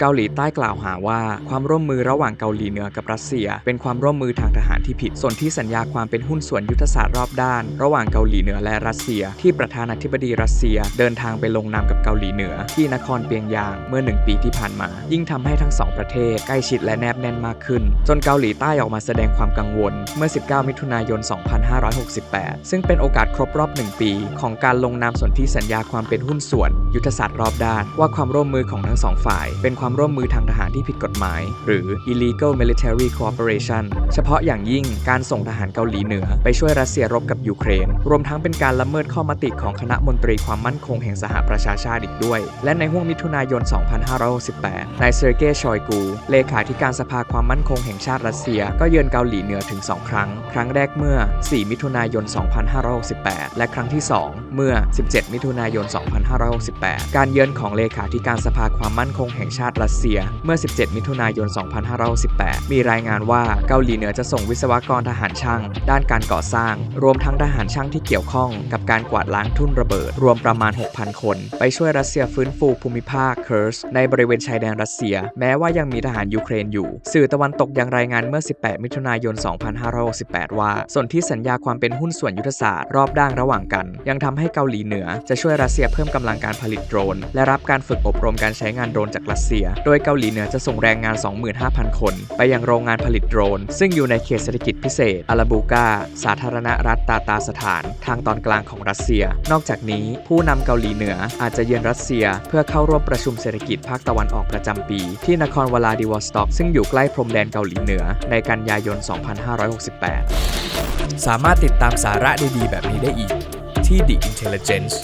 เกาหลีใต้กล่าวหาว่า ความร่วมมือระหว่างเกาหลีเหนือกับรัสเซีย เป็นความร่วมมือทางทหารที่ผิด ส่วนที่สัญญาความเป็นหุ้นส่วนยุทธศาสตร์รอบด้าน ระหว่างเกาหลีเหนือและรัสเซีย ที่ประธานาธิบดีรัสเซีย เดินทางไปลงนามกับเกาหลีเหนือ ที่นครเปียงยางเมื่อหนึ่งปีที่ผ่านมา ยิ่งทำให้ทั้งสองประเทศใกล้ชิดและแนบแน่นมากขึ้น จนเกาหลีใต้ออกมาแสดงความกังวลเมื่อ 19 มิถุนายน 2568 ซึ่งเป็นโอกาสครบรอบ 1 ปี ของการลงนามสนธิสัญญาความเป็นหุ้นส่วน ยุทธศาสตร์รอบด้าน ว่าความร่วมมือของทั้งสองฝ่าย เป็นความความร่วมมือทางทหารที่ผิดกฎหมาย หรือ illegal military cooperation เฉพาะอย่างยิ่งการส่งทหารเกาหลีเหนือ ไปช่วยรัสเซียรบกับยูเครน รวมทั้งเป็นการละเมิดข้อมติของคณะมนตรีความมั่นคงแห่งสหประชาชาติอีกด้วย และในห้วงมิถุนายน 2568นายเซอร์เกย์ชอยกู เลขาธิการสภาความมั่นคงแห่งชาติรัสเซีย ก็เยือนเกาหลีเหนือถึง 2 ครั้ง ครั้งแรกเมื่อ 4 มิถุนายน 2568 และครั้งที่ 2 เมื่อ 17 มิถุนายน 2568 การเยือนของเลขาธิการสภาความมั่นคงแห่งชาติรัสเซียเมื่อ 17 มิถุนายน 2568 มีรายงานว่าเกาหลีเหนือจะส่งวิศวกรทหารช่าง ด้านการก่อสร้าง รวมทั้งทหารช่างที่เกี่ยวข้องกับการกวาดล้างทุ่นระเบิด รวมประมาณ 6,000 คน ไปช่วยรัสเซียฟื้นฟูภูมิภาคเคิร์สในบริเวณชายแดนรัสเซีย แม้ว่ายังมีทหารยูเครนอยู่ สื่อตะวันตกยังรายงานเมื่อ 18 มิถุนายน 2568 ว่าส่วนที่สัญญาความเป็นหุ้นส่วนยุทธศาสตร์รอบด้านระหว่างกัน ยังทำให้เกาหลีเหนือจะช่วยรัสเซียเพิ่มกำลังการผลิตโดรน และรับการฝึกอบรมการใช้งานโดรนจากรัสเซียโดยเกาหลีเหนือจะส่งแรงงาน 25,000 คน ไปยังโรงงานผลิตโดรน ซึ่งอยู่ในเขตเศรษฐกิจพิเศษอาราบูกา สาธารณรัฐตาตาสถาน ทางตอนกลางของรัสเซีย นอกจากนี้ผู้นำเกาหลีเหนืออาจจะเยือนรัสเซีย เพื่อเข้าร่วมประชุมเศรษฐกิจภาคตะวันออกประจำปี ที่นครวลาดิวอสต็อก ซึ่งอยู่ใกล้พรมแดนเกาหลีเหนือ ในกันยายน 2568 สามารถติดตามสาระดีๆ แบบนี้ได้อีกที่ The Intelligence